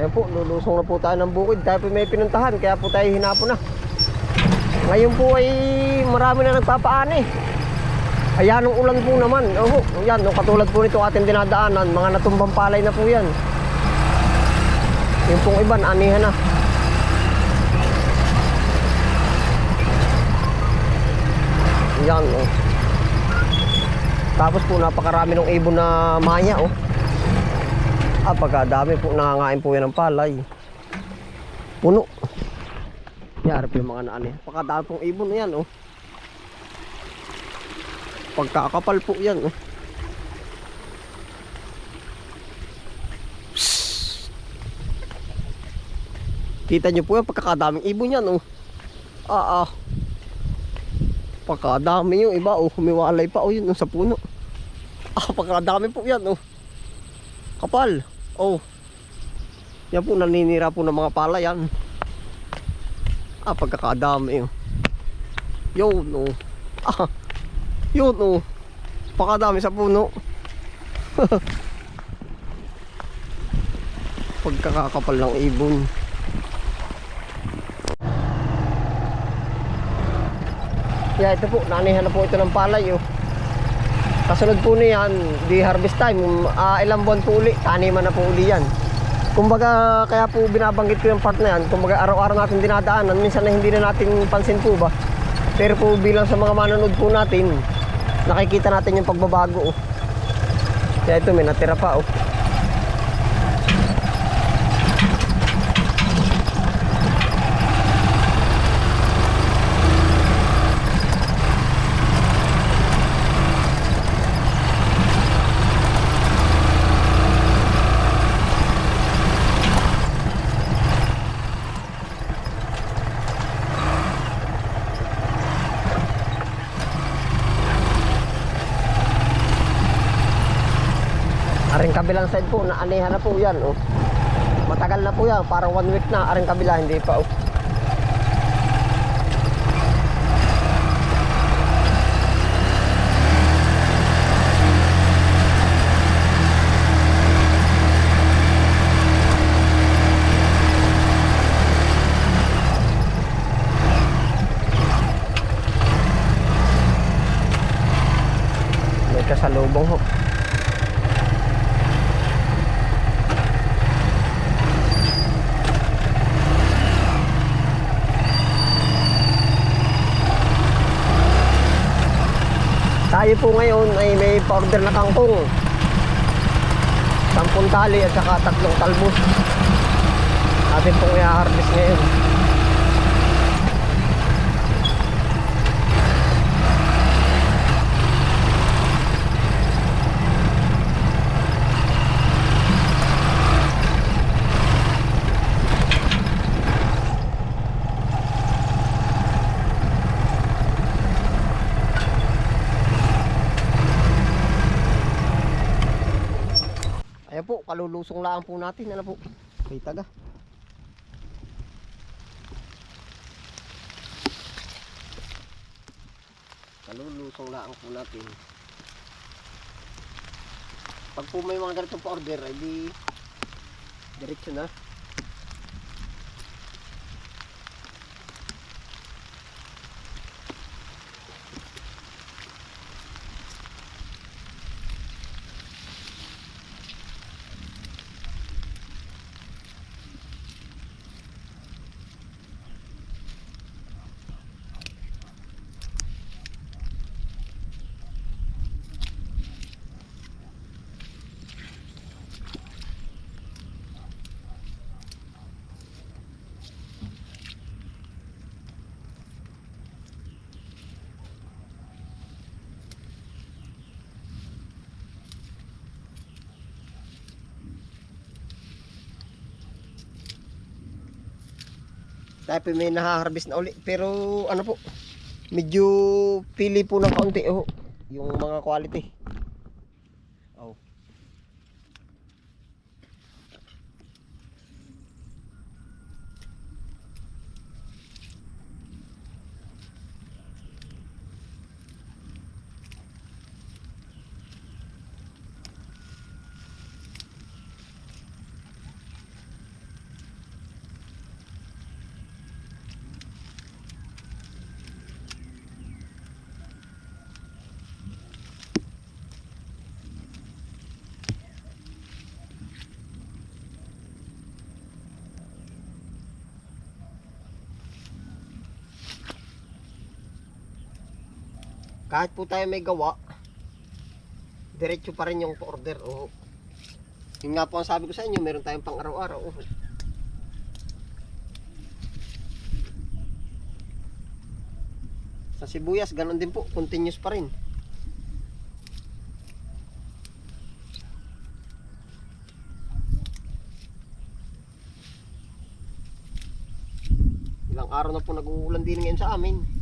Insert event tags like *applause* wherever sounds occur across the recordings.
Ayan po, lulusong na po tayo ng bukid. Tayo po may pinuntahan, kaya po tayo hinapo na. Ngayon po ay marami na nagpapaani. Ayan ang ulan po naman. Oh, yan, no, katulad po nito ating dinadaanan, mga natumbang palay na po yan. Yung pong iban, anihan na. Yan, oh. Tapos po napakarami ng ibon na maya, oh. Ah, pagkadami po, nangangain po yan ng palay. Puno. Yari po yung mga naani. Pagkadami pong ibon yan, oh. Pagkakapal po yan, oh. Kita nyo po yan, pagkakadaming ibon yan, oh. Ah, ah. Pagkadami yung iba, oh. Humiwalay pa, oh, yun, oh, sa puno. Ah, pagkadami po yan, oh. Kapal. Oh. Yan po, naninira po ng mga pala yan. Ah, pagkakadami, oh. Yun, oh. Ah, yun, oh. Pagkadami sa puno. *laughs* Pagkakakapal ng ibon. Yeah, ito po, nanihan na po ito ng palay, oh. Kasunod po niyan, di harvest time, ah, ilang buwan po uli, taniman na po uli yan. Kumbaga, kaya po binabanggit ko yung part na yan, kumbaga araw-araw natin dinadaanan, minsan na hindi na natin pansin po ba. Pero po bilang sa mga manonood po natin, nakikita natin yung pagbabago. Oh. Kaya ito may natira pa oh. Aring kabilang side po, naanihan na po yan. Oh. Matagal na po yan, parang one week na. Aring kabila, hindi pa. Oh. May kasalubong ho. Tayo po ngayon ay may pa-order na kangkong. Sampung tali at saka tatlong talbos. Atin pong i-harvest ngayon. Ayan po, kalulusong lang po natin. Ano po? May taga. Kalulusong lang po natin. Pag po may mga ganitong pa-order, ay di diretso na. Dahil po may nahaharvest na uli. Pero ano po, medyo pili po ng kaunti. Oh, yung mga quality. Oh. Kahit po tayo may gawa, diretso pa rin yung order. Oo. Yun nga po ang sabi ko sa inyo, meron tayong pang araw-araw. Oo. Sa sibuyas, ganun din po. Continuous pa rin. Ilang araw na po nag-uulan din ngayon sa amin.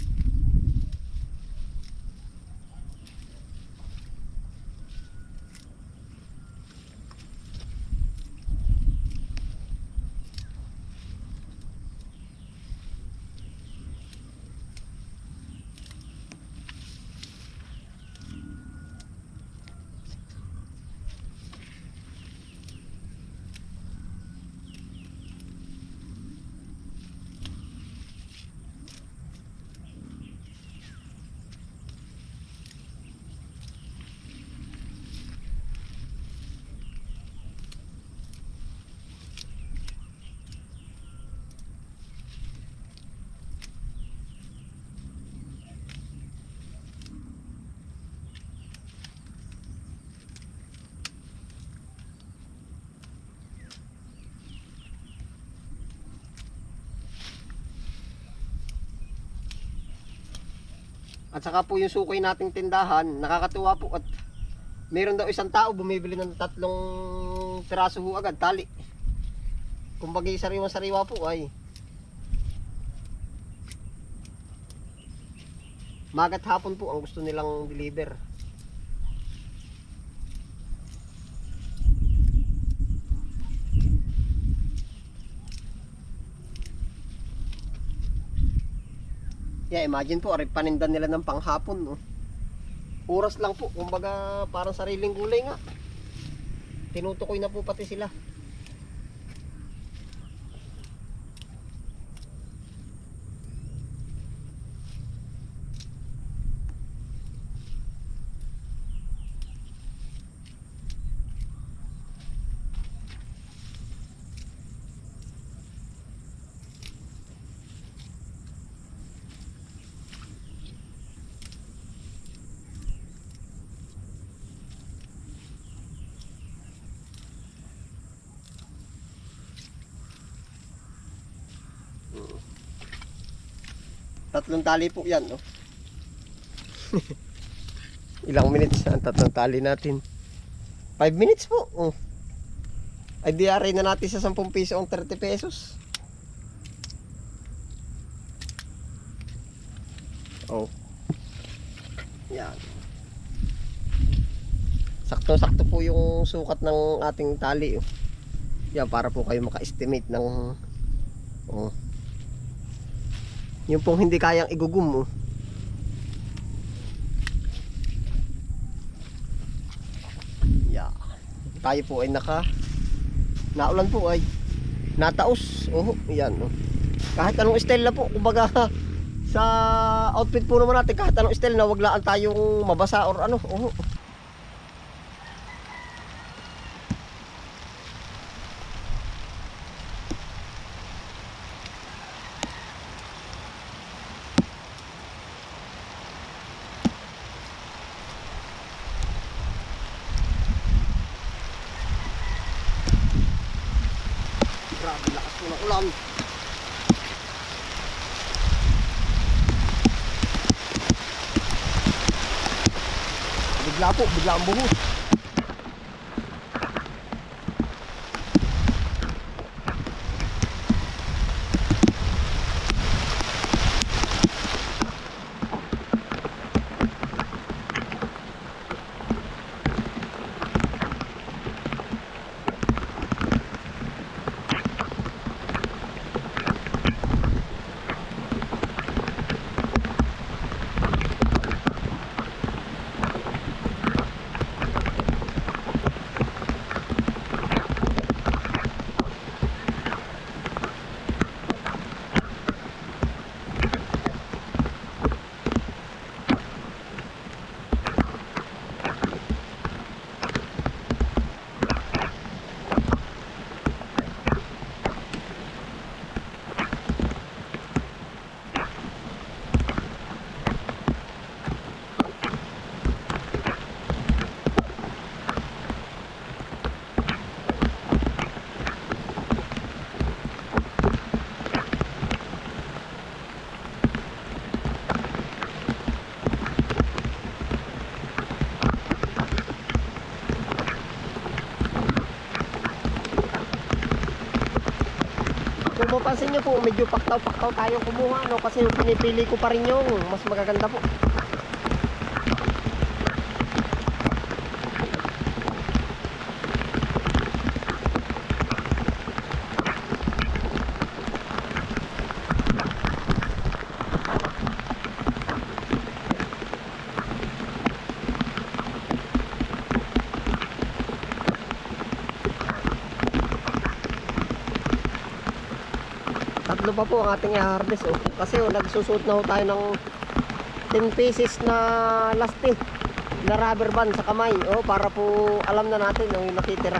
At saka po yung sukoy nating tindahan, nakakatuwa po at meron daw isang tao bumibili ng tatlong piraso ho agad, tali. Kumbaga sariwang sariwa po ay. Magat hapon po ang gusto nilang deliver. Yeah, imagine po, aray panindan nila ng panghapon, no? Oras lang po, kumbaga parang sariling gulay nga. Tinutukoy na po pati sila. Tatlong tali po yan, no? *laughs* Ilang minutes ang tatlong tali natin? 5 minutes po. Oh. Ay di aray na natin sa 10 piso ang 30 pesos. Oh. Yan. Sakto-sakto po yung sukat ng ating tali. Oh. Yan para po kayo maka-estimate ng oh. Yung pong hindi kayang igugum mo. Yeah. Tayo po ay naka naulan po ay nataos. Oh, yan oh. Kahit anong style na po, kumbaga *laughs* sa outfit po naman natin kahit anong style na wag laan tayong mabasa or ano. Oh. Ulan. Bigla po, bigla ang buhos. Kung mapansin nyo po, medyo paktaw-paktaw tayong kumuha, no? Kasi yung pinipili ko pa rin yung mas magaganda po. Tatlo pa po ang ating i-harvest oh. Kasi oh, nagsusuot na ho tayo ng 10 pieces na lasti na rubber band sa kamay oh, para po alam na natin yung nakitira.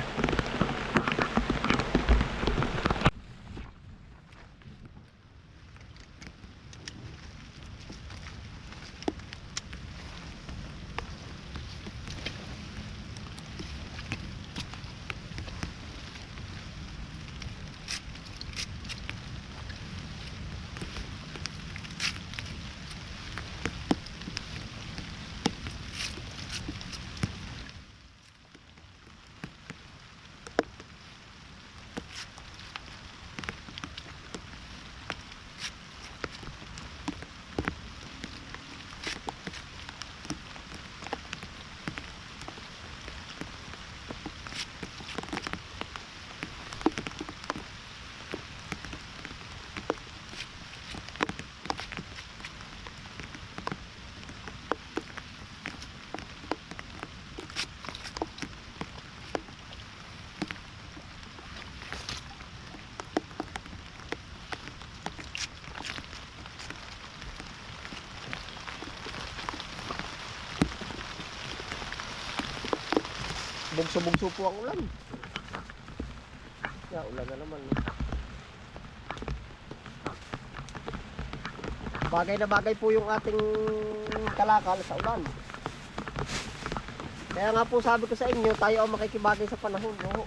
Bugso-bugso po ang ulan. Ya, ulan na naman. no? Bagay na bagay po yung ating kalakal sa ulan. Kaya nga po sabi ko sa inyo, tayo ang makikibagay sa panahon. No?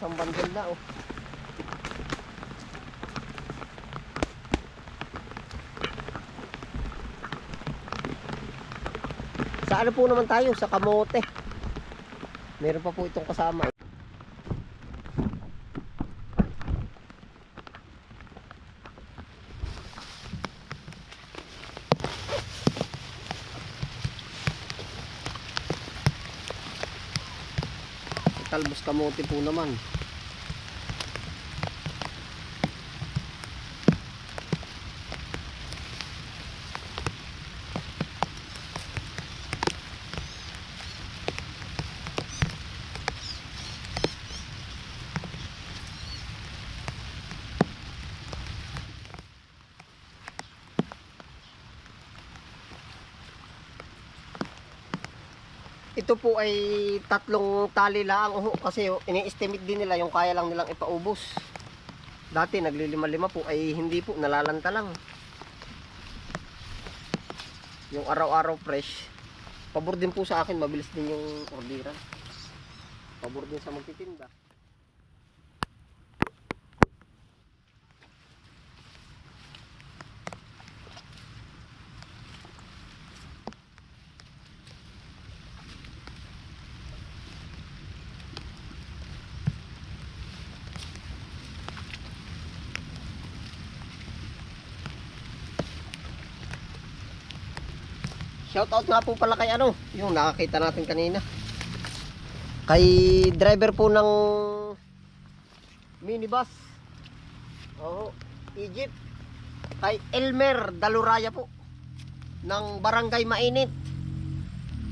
Isang bundle na oh. Sa ano po naman tayo? Sa kamote. Meron pa po itong kasama. Talbos kamote po naman. Ito po ay tatlong tali lang oh, kasi ini-estimate din nila yung kaya lang nilang ipaubos. Dati naglilima-lima po ay hindi po nalalanta lang. Yung araw-araw fresh. Pabor din po sa akin, mabilis din yung orderan. Pabor din sa magtitinda. Shout out nga po pala kay ano, yung nakakita natin kanina. Kay driver po ng minibus. Oo, Egypt. Kay Elmer Daluraya po ng Barangay Mainit.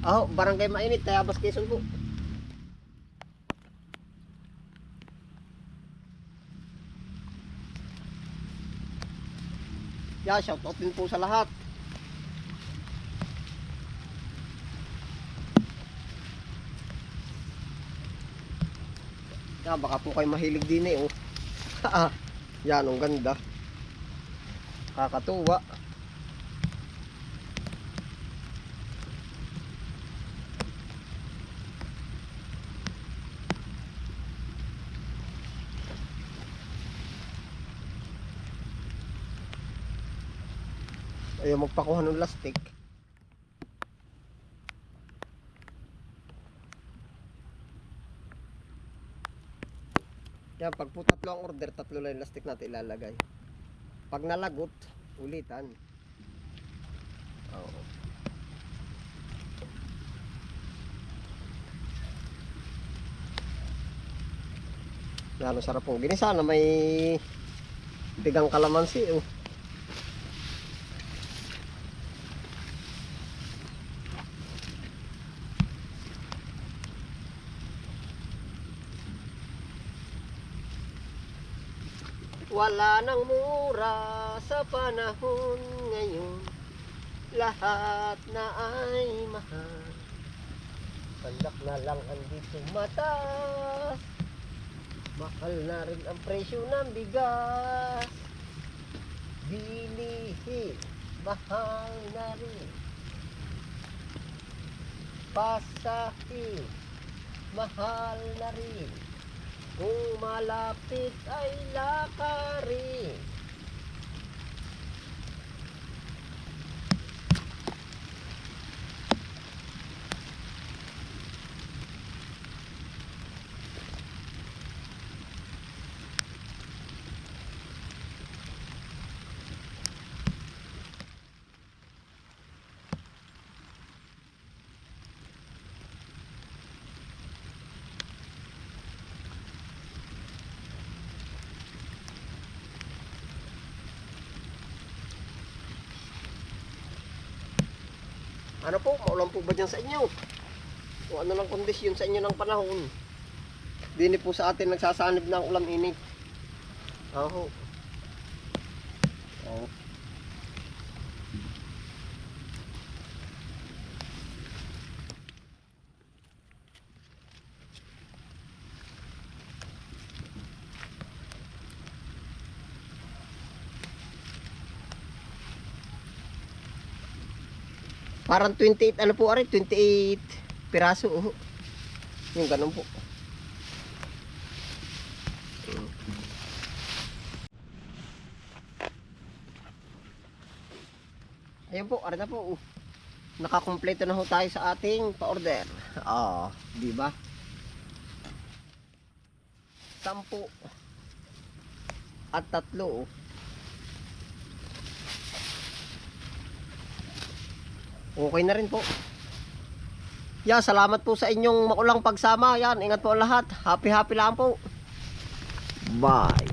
Oo, Barangay Mainit, Tayabas Quezon po. Yeah, shout out din po sa lahat. Yeah, baka po kayo mahilig din eh, oh. *laughs* Yan, ang ganda. Kakatuwa. Ayaw magpakuha ng lastik. Yan, pag po tatlo ang order, tatlo lang yung lastik natin ilalagay. Pag nalagot, ulitan. Oo. Ang sarap po. Ginisa na may tigang kalamansi. Oh. Wala nang mura sa panahon ngayon. Lahat na ay mahal. Pandak na lang ang dito mataas. Mahal na rin ang presyo ng bigas. Bilihin Mahal na rin. Pasahin Mahal na rin kung malapit ay lakarin. Ano po, maulan po ba dyan sa inyo? O ano lang kondisyon sa inyo ng panahon? Dini po sa atin nagsasanib ng ulam init. Aho. Oh. Parang 28, ano po ari? 28 piraso. Oh. Yung ganun po. Ayun po, ari na po. Oh. Nakakompleto na ho tayo sa ating pa-order. Ah, di ba? Sampu. At tatlo. Oh. Okay na rin po. Yeah, salamat po sa inyong makulang pagsama. Yan, ingat po lahat. Happy happy lang po. Bye.